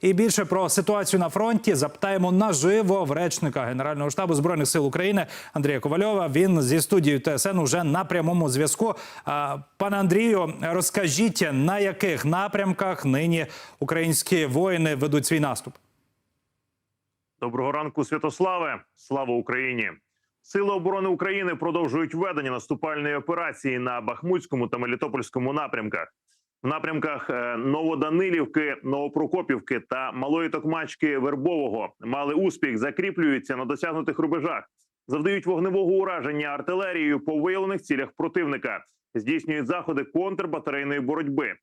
І більше про ситуацію на фронті запитаємо наживо в речника Генерального штабу збройних сил України Андрія Ковальова. Він зі студією ТСН уже на прямому зв'язку. Пане Андрію, розкажіть на яких напрямках нині українські воїни ведуть свій наступ? Доброго ранку, Святославе! Слава Україні! Сили оборони України продовжують ведення наступальної операції на Бахмутському та Мелітопольському напрямках. В напрямках е, Новоданилівки, Новопрокопівки та Малої Токмачки Вербового мали успіх, закріплюються на досягнутих рубежах, завдають вогневого ураження артилерією по виявлених цілях противника, здійснюють заходи контрбатарейної боротьби.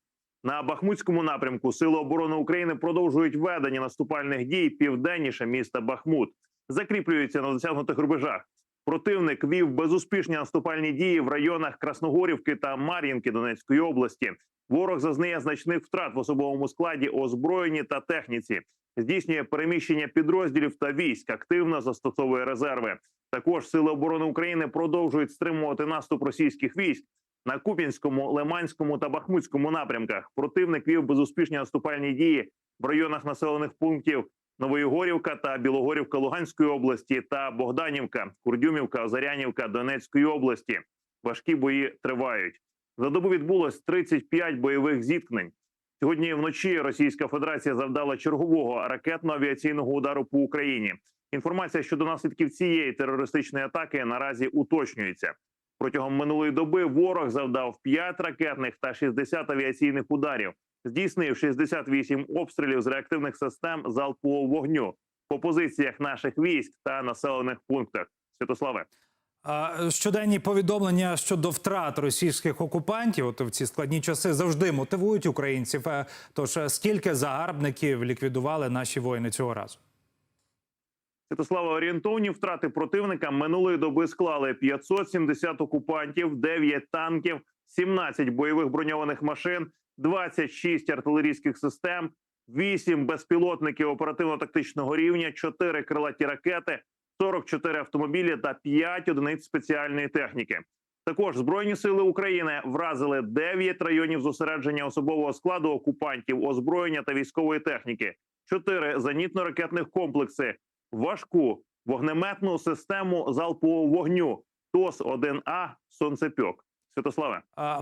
На Бахмутському напрямку Сили оборони України продовжують ведення наступальних дій південніше міста Бахмут, закріплюються на досягнутих рубежах. Противник вів безуспішні наступальні дії в районах Красногорівки та Мар'їнки Донецької області. Ворог зазнає значних втрат в особовому складі, озброєнні та техніці, здійснює переміщення підрозділів та військ, активно застосовує резерви. Також сили оборони України продовжують стримувати наступ російських військ на Куп'янському, Лиманському та Бахмутському напрямках. Противник вів безуспішні наступальні дії в районах населених пунктів Новоєгорівка та Білогорівка Луганської області та Богданівка, Курдюмівка, Озарянівка Донецької області. Важкі бої тривають. За добу відбулось 35 бойових зіткнень. Сьогодні вночі Російська Федерація завдала чергового ракетно-авіаційного удару по Україні. Інформація щодо наслідків цієї терористичної атаки наразі уточнюється. Протягом минулої доби ворог завдав 5 ракетних та 60 авіаційних ударів, здійснив 68 обстрілів з реактивних систем залпового вогню по позиціях наших військ та населених пунктах. Святославе. А, Щоденні повідомлення щодо втрат російських окупантів, от в ці складні часи завжди мотивують українців. Е, Тож е, скільки загарбників ліквідували наші воїни цього разу? Святослава орієнтовні втрати противника минулої доби склали 570 окупантів, 9 танків, 17 бойових броньованих машин, 26 артилерійських систем, 8 безпілотників оперативно-тактичного рівня, 4 крилаті ракети, 44 автомобілі та 5 одиниць спеціальної техніки. Також збройні сили України вразили 9 районів зосередження особового складу окупантів, озброєння та військової техніки, 4 зенітно-ракетних комплекси, важку вогнеметну систему залпового вогню ТОС 1 А Сонцепьок. Святославе.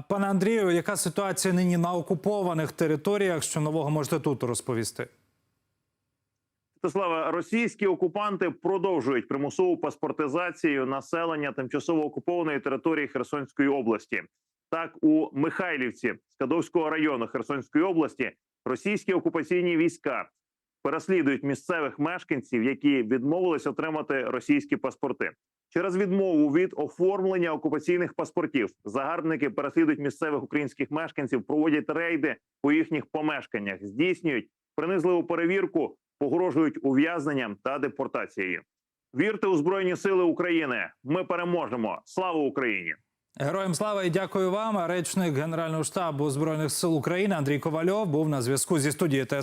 Пане Андрію, яка ситуація нині на окупованих територіях? Що нового можете тут розповісти? Святослава, російські окупанти продовжують примусову паспортизацію населення тимчасово окупованої території Херсонської області. Так, у Михайлівці Скадовського району Херсонської області російські окупаційні війська переслідують місцевих мешканців, які відмовились отримати російські паспорти. Через відмову від оформлення окупаційних паспортів загарбники переслідують місцевих українських мешканців, проводять рейди по їхніх помешканнях, здійснюють принизливу перевірку, погрожують ув'язненням та депортацією. Вірте у збройні сили України. Ми переможемо. Слава Україні! Героям слава і дякую вам. Речник Генерального штабу збройних сил України Андрій Ковальов був на зв'язку зі студією ТСН.